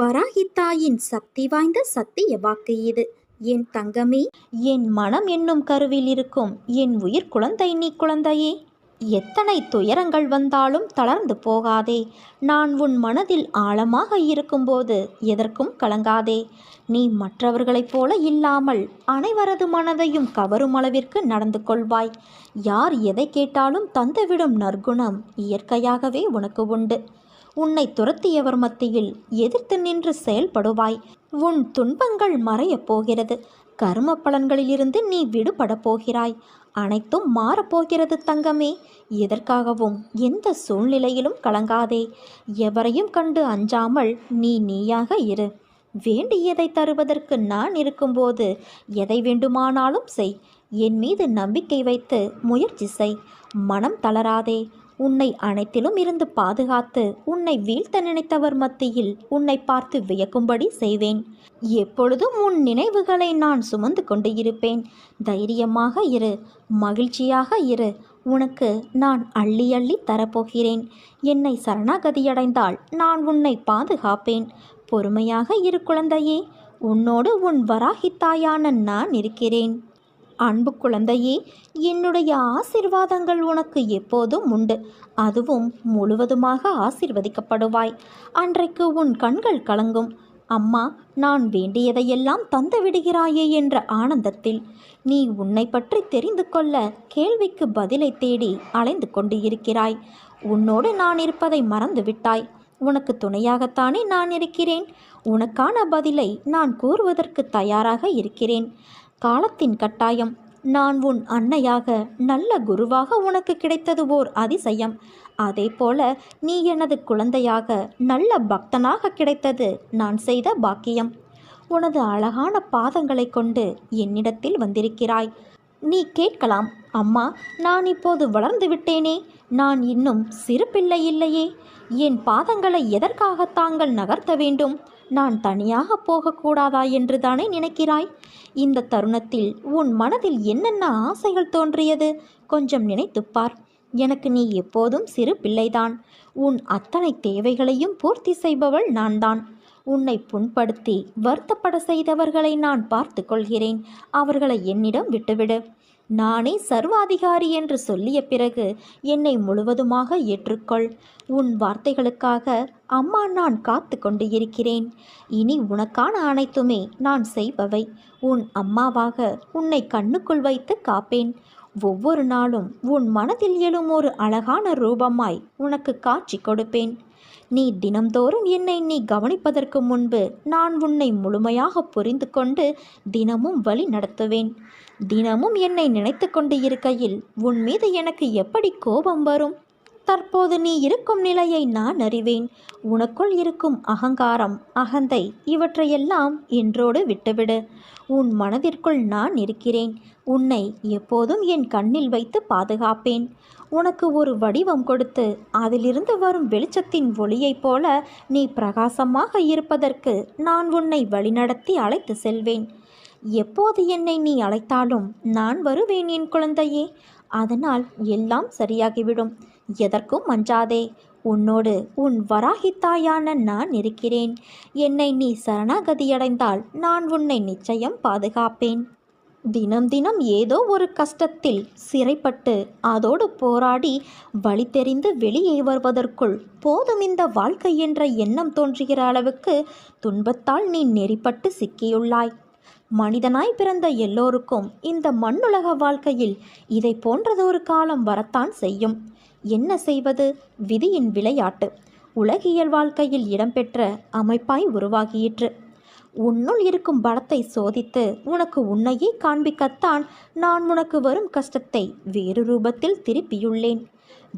வராகித்தாயின் சக்தி வாய்ந்த சத்திய வாக்கு இது. என் தங்கமே என் மனம் என்னும் கருவில் இருக்கும் என் உயிர் குழந்தை நீ குழந்தையே. எத்தனை துயரங்கள் வந்தாலும் தளர்ந்து போகாதே. நான் உன் மனதில் ஆழமாக இருக்கும்போது எதற்கும் கலங்காதே. நீ மற்றவர்களைப் போல இல்லாமல் அனைவரது மனதையும் கவரும் அளவிற்கு நடந்து கொள்வாய். யார் எதை கேட்டாலும் தந்துவிடும் நற்குணம் இயற்கையாகவே உனக்கு உண்டு. உன்னை துரத்தியவர் மத்தியில் எதிர்த்து நின்று செயல்படுவாய். உன் துன்பங்கள் மறையப் போகிறது. கர்ம பலன்களிலிருந்து நீ விடுபட போகிறாய். அனைத்தும் மாறப்போகிறது தங்கமே. எதற்காகவும் எந்த சூழ்நிலையிலும் கலங்காதே. எவரையும் கண்டு அஞ்சாமல் நீ நீயாக இரு. வேண்டியதை தருவதற்கு நான் இருக்கும்போது எதை வேண்டுமானாலும் செய். என் மீது நம்பிக்கை வைத்து முயற்சி செய். மனம் தளராதே. உன்னை அனைத்திலும் இருந்து பாதுகாத்து உன்னை வீழ்த்த நினைத்தவர் மத்தியில் உன்னை பார்த்து வியக்கும்படி செய்வேன். எப்பொழுதும் உன் நினைவுகளை நான் சுமந்து கொண்டு இருப்பேன். தைரியமாக இரு மகிழ்ச்சியாக இரு. உனக்கு நான் அள்ளி அள்ளி தரப்போகிறேன். என்னை சரணாகதியடைந்தால் நான் உன்னை பாதுகாப்பேன். பொறுமையாக இரு குழந்தையே உன்னோடு உன் வராகித்தாயான நான் இருக்கிறேன். அன்பு குழந்தையே என்னுடைய ஆசிர்வாதங்கள் உனக்கு எப்போதும் உண்டு. அதுவும் முழுவதுமாக ஆசிர்வதிக்கப்படுவாய். அன்றைக்கு உன் கண்கள் கலங்கும். அம்மா நான் வேண்டியதையெல்லாம் தந்து விடுகிறாயே என்ற ஆனந்தத்தில் நீ உன்னை பற்றி தெரிந்து கொள்ள கேள்விக்கு பதிலை தேடி அலைந்து கொண்டு இருக்கிறாய் உன்னோடு நான் இருப்பதை மறந்துவிட்டாய் உனக்கு துணையாகத்தானே நான் இருக்கிறேன். உனக்கான பதிலை நான் கூறுவதற்கு தயாராக இருக்கிறேன். காலத்தின் கட்டாயம். நான் உன் அன்னையாக நல்ல குருவாக உனக்கு கிடைத்தது ஓர் அதிசயம். அதே போல நீ எனது குழந்தையாக நல்ல பக்தனாக கிடைத்தது நான் செய்த பாக்கியம். உனது அழகான பாதங்களை கொண்டு என்னிடத்தில் வந்திருக்கிறாய். நீ கேட்கலாம் அம்மா நான் இப்போது வளர்ந்து விட்டேனே. நான் இன்னும் சிறு பிள்ளை இல்லையே. என் பாதங்களை எதற்காக தாங்கள் நகர்த்த வேண்டும்? நான் தனியாக போகக்கூடாதா என்று தானே நினைக்கிறாய்? இந்த தருணத்தில் உன் மனதில் என்னென்ன ஆசைகள் தோன்றியது? கொஞ்சம் நினைத்துப் பார். எனக்கு நீ எப்போதும் சிறு பிள்ளைதான். உன் அத்தனை தேவைகளையும் பூர்த்தி செய்பவள் நான்தான். உன்னை புண்படுத்தி வருத்தப்பட செய்தவர்களை நான் பார்த்து கொள்கிறேன். அவர்களை என்னிடம் விட்டுவிடு. நானே சர்வாதிகாரி என்று சொல்லிய பிறகு என்னை முழுவதுமாக ஏற்றுக்கொள். உன் வார்த்தைகளுக்காக அம்மா நான் காத்து கொண்டு இருக்கிறேன். இனி உனக்கான அனைத்துமே நான் செய்பவை. உன் அம்மாவாக உன்னை கண்ணுக்குள் வைத்து காப்பேன். ஒவ்வொரு நாளும் உன் மனதில் எழும் ஒரு அழகான ரூபமாய் உனக்கு காட்சி கொடுப்பேன். நீ தினம்தோறும் என்னை நீ கவனிப்பதற்கு முன்பு நான் உன்னை முழுமையாக புரிந்து கொண்டு தினமும் வழி நடத்துவேன். தினமும் என்னை நினைத்து கொண்டு இருக்கையில் உன் மீது எனக்கு எப்படி கோபம் வரும்? தற்போது நீ இருக்கும் நிலையை நான் அறிவேன். உனக்குள் இருக்கும் அகங்காரம் அகந்தை இவற்றையெல்லாம் என்றோடு விட்டுவிடு. உன் மனதிற்குள் நான் இருக்கிறேன். உன்னை எப்போதும் என் கண்ணில் வைத்து பாதுகாப்பேன். உனக்கு ஒரு வடிவம் கொடுத்து அதிலிருந்து வரும் வெளிச்சத்தின் ஒளியைப் போல நீ பிரகாசமாக இருப்பதற்கு நான் உன்னை வழிநடத்தி அழைத்து செல்வேன். எப்போது என்னை நீ அழைத்தாலும் நான் வருவேன் என் குழந்தையே. அதனால் எல்லாம் சரியாகிவிடும். எதற்கும் அஞ்சாதே உன்னோடு உன் வராகித்தாயான நான் இருக்கிறேன். என்னை நீ சரணாகதியடைந்தால் நான் உன்னை நிச்சயம் பாதுகாப்பேன். தினம் தினம் ஏதோ ஒரு கஷ்டத்தில் சிறைப்பட்டு அதோடு போராடி வழி தெரிந்து வெளியே வருவதற்குள் போதும் இந்த வாழ்க்கை என்ற எண்ணம் தோன்றுகிற அளவுக்கு துன்பத்தால் நீ நெறிப்பட்டு சிக்கியுள்ளாய். மனிதனாய் பிறந்த எல்லோருக்கும் இந்த மண்ணுலக வாழ்க்கையில் இதை போன்றதொரு காலம் வரத்தான் செய்யும். என்ன செய்வது? விதியின் விளையாட்டு. உலகியல் வாழ்க்கையில் இடம்பெற்ற அமைப்பாய் உருவாகியிற்று. உன்னுள் இருக்கும் பலத்தை சோதித்து உனக்கு உன்னையே காண்பிக்கத்தான் நான் உனக்கு வரும் கஷ்டத்தை வேறு ரூபத்தில் திருப்பியுள்ளேன்.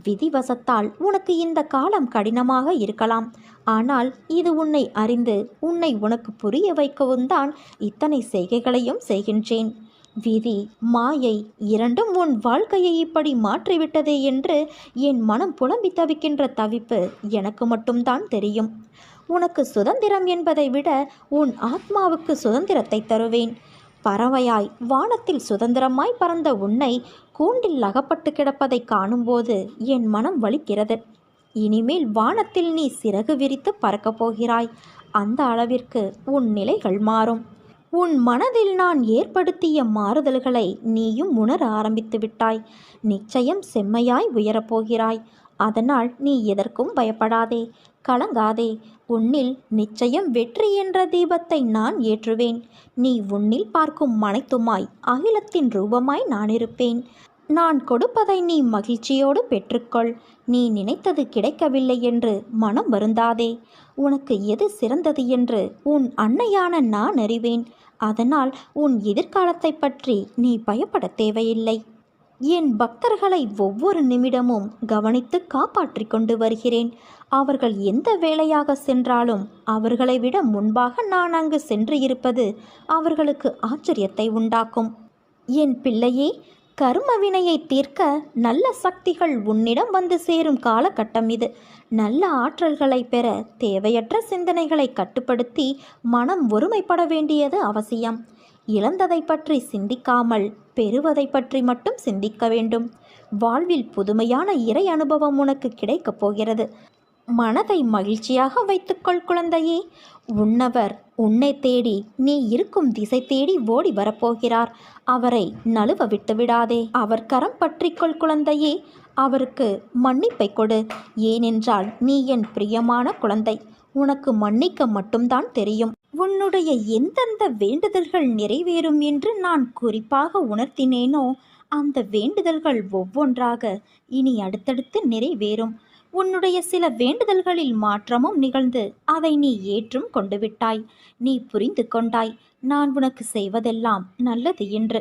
விதிவசத்தால் உனக்கு இந்த காலம் கடினமாக இருக்கலாம். ஆனால் இது உன்னை அறிந்து உன்னை உனக்கு புரிய வைக்கவும் தான் இத்தனை செய்கைகளையும் செய்கின்றேன். விதி மாயை இரண்டும் உன் வாழ்க்கையை இப்படி மாற்றிவிட்டதே என்று என் மனம் புலம்பி தவிக்கின்ற தவிப்பு எனக்கு மட்டும்தான் தெரியும். உனக்கு சுதந்திரம் என்பதை விட உன் ஆத்மாவுக்கு சுதந்திரத்தை தருவேன். பறவையாய் வானத்தில் சுதந்திரமாய் பறந்த உன்னை கூண்டில் அகப்பட்டு கிடப்பதை காணும்போது என் மனம் வலிக்கிறது. இனிமேல் வானத்தில் நீ சிறகு விரித்து பறக்கப் போகிறாய். அந்த அளவிற்கு உன் நிலைகள் மாறும். உன் மனதில் நான் ஏற்படுத்திய மாறுதல்களை நீயும் உணர ஆரம்பித்து விட்டாய். நிச்சயம் செம்மையாய் உயரப்போகிறாய். அதனால் நீ எதற்கும் பயப்படாதே. கலங்காதே. உன்னில் நிச்சயம் வெற்றி என்ற தீபத்தை நான் ஏற்றுவேன். நீ உன்னில் பார்க்கும் அனைத்துமாய் அகிலத்தின் ரூபமாய் நான் இருப்பேன். நான் கொடுப்பதை நீ மகிழ்ச்சியோடு பெற்றுக்கொள். நீ நினைத்தது கிடைக்கவில்லை என்று மனம் வருந்தாதே. உனக்கு எது சிறந்தது என்று உன் அன்னையான நான் அறிவேன். அதனால் உன் எதிர்காலத்தை பற்றி நீ பயப்பட தேவையில்லை. என் பக்தர்களை ஒவ்வொரு நிமிடமும் கவனித்து காப்பாற்றி கொண்டு வருகிறேன். அவர்கள் எந்த வேலையாக சென்றாலும் அவர்களை விட முன்பாக நான் அங்கு சென்று இருப்பது அவர்களுக்கு ஆச்சரியத்தை உண்டாக்கும். என் பிள்ளையே கர்ம வினையை தீர்க்க நல்ல சக்திகள் உன்னிடம் வந்து சேரும் காலகட்டம் இது. நல்ல ஆற்றல்களை பெற தேவையற்ற சிந்தனைகளை கட்டுப்படுத்தி மனம் ஒருமைப்பட வேண்டியது அவசியம். இழந்ததை பற்றி சிந்திக்காமல் பெறுவதை பற்றி மட்டும் சிந்திக்க வேண்டும். வாழ்வில் புதுமையான இறை அனுபவம் உனக்கு கிடைக்கப் போகிறது. மனதை மகிழ்ச்சியாக வைத்துக்கொள் குழந்தையே. உன்னவர் உன்னை தேடி நீ இருக்கும் திசை தேடி ஓடி வரப்போகிறார். அவரை நழுவ விட்டு விடாதே. அவர் கரம் பற்றிக்கொள் குழந்தையே. அவருக்கு மன்னிப்பை கொடு. ஏனென்றால் நீ என் பிரியமான குழந்தை. உனக்கு மன்னிக்க மட்டும்தான் தெரியும். உன்னுடைய எந்தெந்த வேண்டுதல்கள் நிறைவேறும் என்று நான் குறிப்பாக உணர்த்தினேனோ அந்த வேண்டுதல்கள் ஒவ்வொன்றாக இனி அடுத்தடுத்து நிறைவேறும். உன்னுடைய சில வேண்டுதல்களில் மாற்றமும் நிகழ்ந்து அதை நீ ஏற்றும் கொண்டு விட்டாய். நீ புரிந்து கொண்டாய் நான் உனக்கு செய்வதெல்லாம் நல்லது என்று.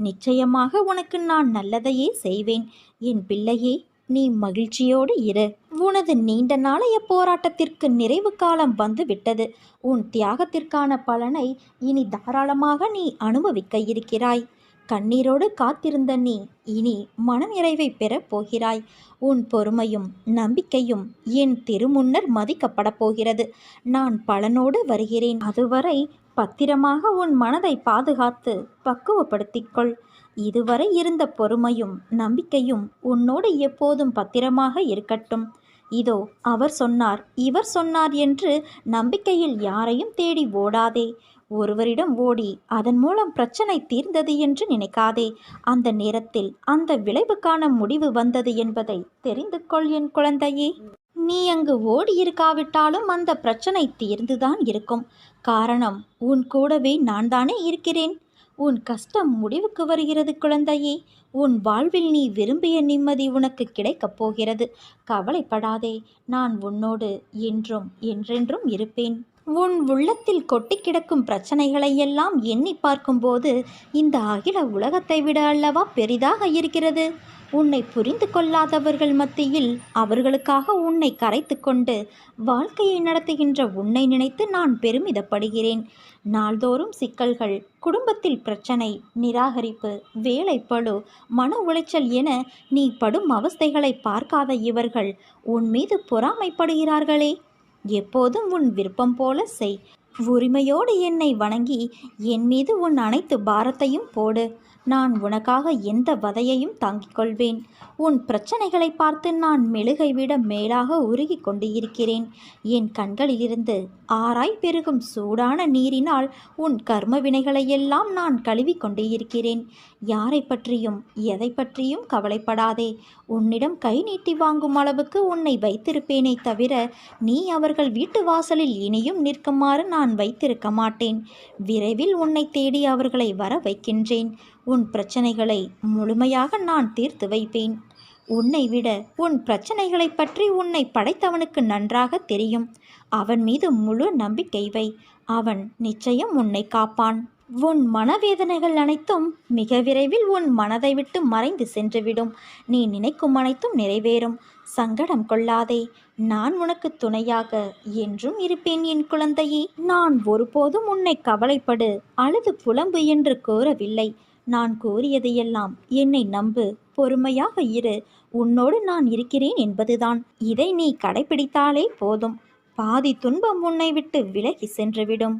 நிச்சயமாக உனக்கு நான் நல்லதையே செய்வேன். என் பிள்ளையே நீ மகிழ்ச்சியோடு இரு. உனது நீண்ட நாளைய போராட்டத்திற்கு நிறைவு காலம் வந்து விட்டது உன் தியாகத்திற்கான பலனை இனி தாராளமாக நீ அனுபவிக்க இருக்கிறாய். கண்ணீரோடு காத்திருந்த நீ இனி மன நிறைவை பெறப் போகிறாய். உன் பொறுமையும் நம்பிக்கையும் என் திருமுன்னர் மதிக்கப்படப் போகிறது. நான் பலனோடு வருகிறேன். அதுவரை பத்திரமாக உன் மனதை பாதுகாத்து பக்குவப்படுத்திக்கொள். இதுவரை இருந்த பொறுமையும் நம்பிக்கையும் உன்னோடு எப்போதும் பத்திரமாக இருக்கட்டும். இதோ அவர் சொன்னார் இவர் சொன்னார் என்று நம்பிக்கையில் யாரையும் தேடி ஓடாதே. ஒருவரிடம் ஓடி அதன் மூலம் பிரச்சனை தீர்ந்தது என்று நினைக்காதே. அந்த நேரத்தில் அந்த விளைவுக்கான முடிவு வந்தது என்பதை தெரிந்து கொள் என் குழந்தையே. நீ அங்கு ஓடி இருக்காவிட்டாலும் அந்த பிரச்சனை தீர்ந்துதான் இருக்கும். காரணம் உன் கூடவே நான் தானே இருக்கிறேன். உன் கஷ்டம் முடிவுக்கு வருகிறது குழந்தையே. உன் வாழ்வில் நீ விரும்பிய நிம்மதி உனக்கு கிடைக்கப் போகிறது. கவலைப்படாதே நான் உன்னோடு என்றும் என்றென்றும் இருப்பேன். உன் உள்ளத்தில் கொட்டி கிடக்கும் பிரச்சனைகளை எல்லாம் எண்ணி பார்க்கும்போது இந்த அகில உலகத்தை விட அல்லவா பெரிதாக இருக்கிறது? உன்னை புரிந்து கொள்ளாதவர்கள் மத்தியில் அவர்களுக்காக உன்னை கரைத்து கொண்டு வாழ்க்கையை நடத்துகின்ற உன்னை நினைத்து நான் பெருமிதப்படுகிறேன். நாள்தோறும் சிக்கல்கள் குடும்பத்தில் பிரச்சனை நிராகரிப்பு வேலைப்பழு மன உளைச்சல் என நீ படும் அவஸ்தைகளை பார்க்காத இவர்கள் உன் மீது பொறாமைப்படுகிறார்களே. எப்போதும் உன் விருப்பம் போல செய். உரிமையோடு என்னை வணங்கி என் மீது உன் அனைத்து பாரத்தையும் போடு. நான் உனக்காக எந்த வதையையும் தாங்கிக் கொள்வேன். உன் பிரச்சனைகளை பார்த்து நான் மெழுகை விட மேலாக உருகி கொண்டு இருக்கிறேன் என் கண்களிலிருந்து ஆராய் பெருகும் சூடான நீரினால் உன் கர்ம வினைகளையெல்லாம் நான் கழுவி கொண்டு இருக்கிறேன் யாரை பற்றியும் எதை பற்றியும் கவலைப்படாதே. உன்னிடம் கை நீட்டி வாங்கும் அளவுக்கு உன்னை வைத்திருப்பேனே தவிர நீ அவர்கள் வீட்டு வாசலில் இனியும் நிற்குமாறு நான் வைத்திருக்க மாட்டேன். விரைவில் உன்னை தேடி அவர்களை வர வைக்கின்றேன். உன் பிரச்சனைகளை முழுமையாக நான் தீர்த்து வைப்பேன். உன்னை விட உன் பிரச்சனைகளை பற்றி உன்னை படைத்தவனுக்கு நன்றாக தெரியும். அவன் மீது முழு நம்பிக்கை வை. அவன் நிச்சயம் உன்னை காப்பான். உன் மனவேதனைகள் அனைத்தும் மிக விரைவில் உன் மனதை விட்டு மறைந்து சென்றுவிடும். நீ நினைக்கும் அனைத்தும் நிறைவேறும். சங்கடம் கொள்ளாதே. நான் உனக்கு துணையாக என்றும் இருப்பேன் என் குழந்தையே. நான் ஒருபோதும் உன்னை கவலைப்படு அழுது புலம்பு என்று கூறவில்லை. நான் கூறியதையெல்லாம் என்னை நம்பு. பொறுமையாக இரு. உன்னோடு நான் இருக்கிறேன் என்பதுதான். இதை நீ கடைபிடித்தாலே போதும். பாதி துன்பம் உன்னை விட்டு விலகி சென்றுவிடும்.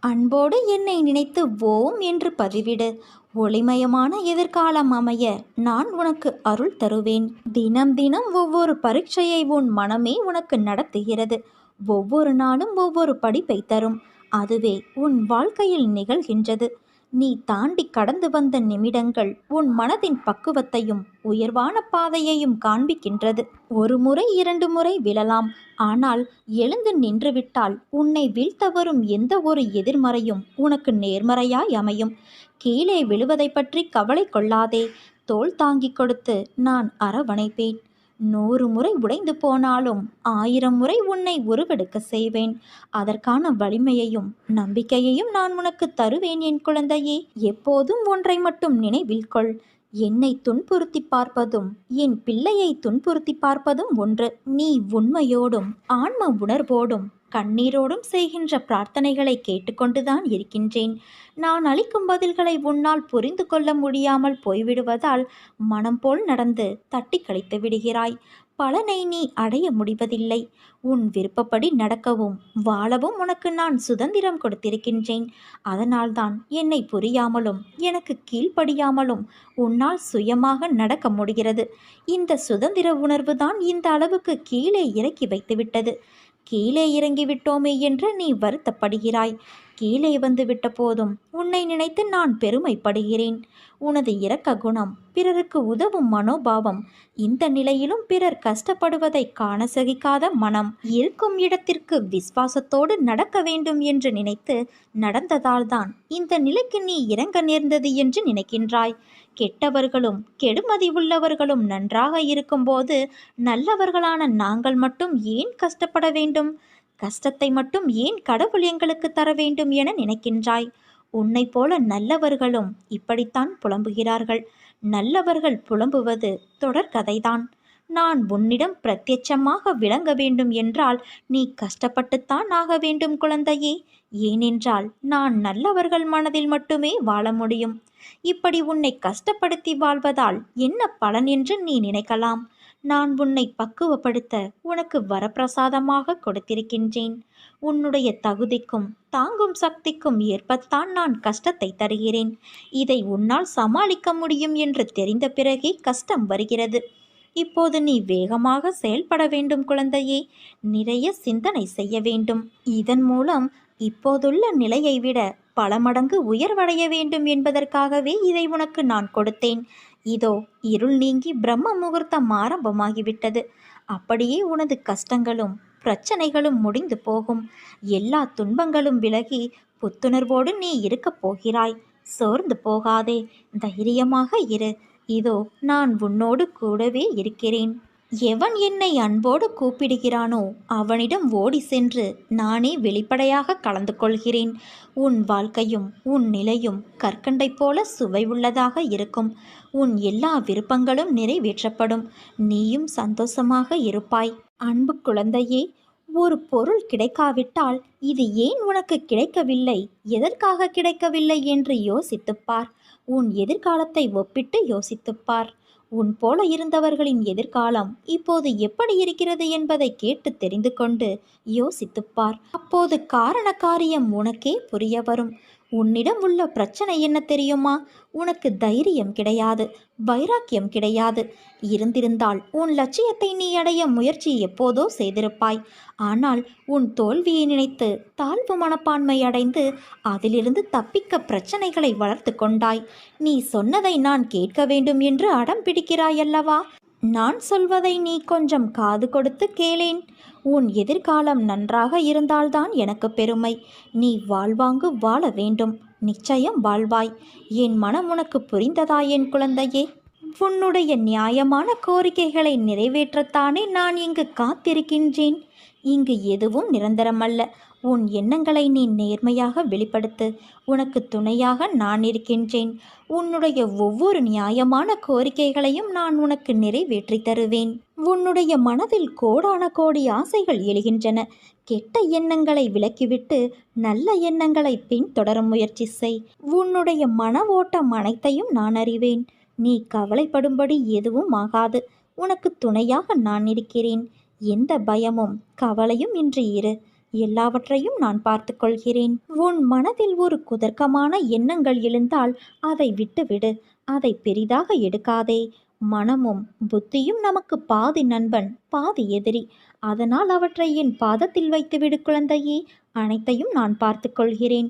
அன்போடு என்னை நினைத்து ஓம் என்று பதிவிடு. ஒளிமயமான எதிர்காலம் அமைய நான் உனக்கு அருள் தருவேன். தினம் தினம் ஒவ்வொரு பரீட்சையை உன் மனமே உனக்கு நடத்துகிறது. ஒவ்வொரு நாளும் ஒவ்வொரு படிப்பை தரும். அதுவே உன் வாழ்க்கையில் நிகழ்கின்றது. நீ தாண்டி கடந்து வந்த நிமிடங்கள் உன் மனதின் பக்குவத்தையும் உயர்வான பாதையையும் காண்பிக்கின்றது. ஒரு முறை இரண்டு முறை விழலாம். ஆனால் எழுந்து நின்றுவிட்டால் உன்னை வீழ்த்த வரும் எந்த ஒரு எதிர்மறையும் உனக்கு நேர்மறையாய் அமையும். கீழே விழுவதை பற்றி கவலை கொள்ளாதே. தோல் தாங்கிக் கொடுத்து நான் அரவணைப்பேன். நூறு முறை உடைந்து போனாலும் ஆயிரம் முறை உன்னை உருவெடுக்க செய்வேன். அதற்கான வலிமையையும் நம்பிக்கையையும் நான் உனக்கு தருவேன் என் குழந்தையே. எப்போதும் ஒன்றை மட்டும் நினைவில் கொள். என்னை துன்புறுத்தி பார்ப்பதும் என் பிள்ளையை துன்புறுத்தி பார்ப்பதும் ஒன்று. நீ உண்மையோடும் ஆன்ம உணர்வோடும் கண்ணீரோடும் செய்கின்ற பிரார்த்தனைகளை கேட்டுக்கொண்டுதான் இருக்கின்றேன். நான் அளிக்கும் பதில்களை உன்னால் புரிந்து கொள்ள முடியாமல் போய்விடுவதால் மனம் போல் நடந்து தட்டி கழித்து விடுகிறாய். பலனை நீ அடைய முடிவதில்லை. உன் விருப்பப்படி நடக்கவும் வாழவும் உனக்கு நான் சுதந்திரம் கொடுத்திருக்கின்றேன். அதனால்தான் என்னை புரியாமலும் எனக்கு கீழ்ப்படியாமலும் உன்னால் சுயமாக நடக்க முடிகிறது. இந்த சுதந்திர உணர்வு தான் இந்த அளவுக்கு கீழே இறக்கி வைத்துவிட்டது. கீழே இறங்கிவிட்டோமே என்று நீ வருத்தப்படுகிறாய். கீழே வந்து விட்ட போதும் உன்னை நினைத்து நான் பெருமைப்படுகிறேன். உனது இரக்க குணம் பிறருக்கு உதவும் மனோபாவம் இந்த நிலையிலும் பிறர் கஷ்டப்படுவதை காண சகிக்காத மனம் இருக்கும் இடத்திற்கு விசுவாசத்தோடு நடக்க வேண்டும் என்று நினைத்து நடந்ததால்தான் இந்த நிலைக்கு நீ இறங்க நேர்ந்தது என்று நினைக்கின்றாய். கெட்டவர்களும் கெடுமதி உள்ளவர்களும் நன்றாக இருக்கும்போது நல்லவர்களான நாங்கள் மட்டும் ஏன் கஷ்டப்பட வேண்டும்? கஷ்டத்தை மட்டும் ஏன் கடவுள் எங்களுக்கு தர வேண்டும் என நினைக்கின்றாய்? உன்னைப் போல நல்லவர்களும் இப்படித்தான் புலம்புகிறார்கள். நல்லவர்கள் புலம்புவது தொடர்கதைதான் நான் உன்னிடம் பிரத்யட்சமாக விளங்க வேண்டும் என்றால் நீ கஷ்டப்பட்டுத்தான் ஆக வேண்டும் குழந்தையே. ஏனென்றால் நான் நல்லவர்கள் மனதில் மட்டுமே வாழ முடியும். இப்படி உன்னை கஷ்டப்படுத்தி வாழ்வதால் என்ன பலன் என்று நீ நினைக்கலாம். நான் உன்னை பக்குவப்படுத்த உனக்கு வரப்பிரசாதமாக கொடுத்திருக்கின்றேன். உன்னுடைய தகுதிக்கும் தாங்கும் சக்திக்கும் ஏற்பத்தான் நான் கஷ்டத்தை தருகிறேன். இதை உன்னால் சமாளிக்க முடியும் என்று தெரிந்த பிறகே கஷ்டம் வருகிறது. இப்போது நீ வேகமாக செயல்பட வேண்டும் குழந்தையே. நிறைய சிந்தனை செய்ய வேண்டும். இதன் மூலம் இப்போதுள்ள நிலையை விட பல மடங்கு உயர்வடைய வேண்டும் என்பதற்காகவே இதை உனக்கு நான் கொடுத்தேன். இதோ இருள் நீங்கி பிரம்ம முகூர்த்தம் ஆரம்பமாகிவிட்டது. அப்படியே உனது கஷ்டங்களும் பிரச்சனைகளும் முடிந்து போகும். எல்லா துன்பங்களும் விலகி புத்துணர்வோடு நீ இருக்கப் போகிறாய். சோர்ந்து போகாதே தைரியமாக இரு. இதோ நான் உன்னோடு கூடவே இருக்கிறேன். எவன் என்னை அன்போடு கூப்பிடுகிறானோ அவனிடம் ஓடி சென்று நானே வெளிப்படையாக கலந்து கொள்கிறேன். உன் வாழ்க்கையும் உன் நிலையும் கற்கண்டை போல சுவை உள்ளதாக இருக்கும். உன் எல்லா விருப்பங்களும் நிறைவேற்றப்படும். நீயும் சந்தோஷமாக இருப்பாய். அன்பு குழந்தையே ஒரு பொருள் கிடைக்காவிட்டால் இது ஏன் உனக்கு கிடைக்கவில்லை? எதற்காக கிடைக்கவில்லை என்று யோசித்துப்பார் உன் எதிர்காலத்தை ஒப்பிட்டு யோசித்துப்பார் உன் போல இருந்தவர்களின் எதிர்காலம் இப்போது எப்படி இருக்கிறது என்பதை கேட்டு தெரிந்து கொண்டு யோசித்துப்பார் அப்போது காரண காரியம் உனக்கே புரிய வரும். உன்னிடம் உள்ள பிரச்சனை என்ன தெரியுமா? உனக்கு தைரியம் கிடையாது வைராக்கியம் கிடையாது. இருந்திருந்தால் உன் லட்சியத்தை நீ அடைய முயற்சி எப்போதோ செய்திருப்பாய். ஆனால் உன் தோல்வியை நினைத்து தாழ்வு மனப்பான்மை அடைந்து அதிலிருந்து தப்பிக்க பிரச்சனைகளை வளர்த்து கொண்டாய். நீ சொன்னதை நான் கேட்க வேண்டும் என்று அடம் பிடிக்கிறாய் அல்லவா? நான் சொல்வதை நீ கொஞ்சம் காது கொடுத்து கேளேன். உன் எதிர்காலம் நன்றாக இருந்தால்தான் எனக்கு பெருமை. நீ வாழ்வாங்கு வாழ வேண்டும். நிச்சயம் வாழ்வாய். என் மனம் உனக்கு புரிந்ததா என் குழந்தையே? உன்னுடைய நியாயமான கோரிக்கைகளை நிறைவேற்றத்தானே நான் இங்கு காத்திருக்கின்றேன். இங்கு எதுவும் நிரந்தரமல்ல. உன் எண்ணங்களை நீ நேர்மையாக வெளிப்படுத்து. உனக்கு துணையாக நான் இருக்கின்றேன். உன்னுடைய ஒவ்வொரு நியாயமான கோரிக்கைகளையும் நான் உனக்கு நிறைவேற்றி தருவேன். உன்னுடைய மனதில் கோடான கோடி ஆசைகள் எழுகின்றன. கெட்ட எண்ணங்களை விலக்கிவிட்டு நல்ல எண்ணங்களை பின்தொடர முயற்சி செய். உன்னுடைய மன ஓட்டம் அனைத்தையும் நான் அறிவேன். நீ கவலைப்படும்படி எதுவும் ஆகாது. உனக்கு துணையாக நான் இருக்கிறேன். எந்த பயமும் கவலையும் இன்றி இரு. எல்லாவற்றையும் நான் பார்த்து கொள்கிறேன் உன் மனதில் ஒரு குதர்க்கமான எண்ணங்கள் எழுந்தால் அதை விட்டுவிடு. அதை பெரிதாக எடுக்காதே. மனமும் புத்தியும் நமக்கு பாதி நண்பன் பாதி எதிரி. அதனால் அவற்றை என் பாதத்தில் வைத்துவிடு குழந்தையே. அனைத்தையும் நான் பார்த்துக்கொள்கிறேன்.